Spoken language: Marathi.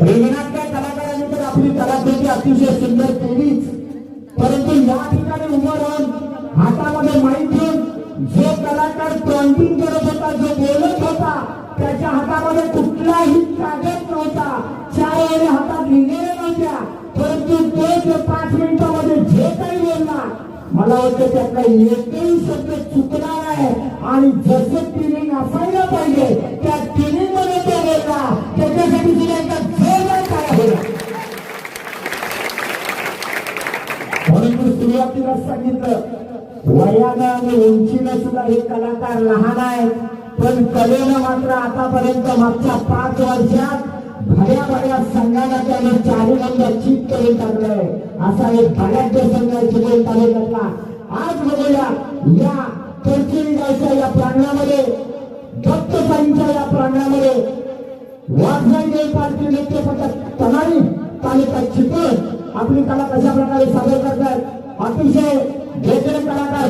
रेंगणातल्या कलाकारांनी आपली कलाकृती अतिशय सुंदर केलीच. परंतु या ठिकाणी उभं राहून हातामध्ये माहीत घेऊन जो कलाकार प्रॉन्टिंग करत होता जो बोलत होता त्याच्या हातामध्ये कुठलाही कागद नव्हता. चार हातात लिहिलेल्या नव्हत्या. परंतु तो पाच मिनिटामध्ये जे काही बोलला मला वाटतं त्यातला एकही शब्द चुकणार आहे आणि जसं फिलिंग असायला पाहिजे परंतु सुरुवातीला सांगितलं वयानं आणि उंचीनं सुद्धा हे कलाकार लहान आहेत पण कलेनं मात्र आतापर्यंत मागच्या पाच वर्षात भऱ्या भऱ्या संघाला त्याने चारी नंबर चीट करून टाकलंय. असा एक बऱ्याच संघ आहे तालुक्यातला. आज बघूया या परचुरी या प्रांगणामध्ये दत्तसाईंच्या या प्रांगणामध्ये वाघजाई देव पार्टी नृत्य पथक तनाई तालुका चिपळूण. आपली कला कशा प्रकारे सादर करतात? अतिशय वेगळे कलाकार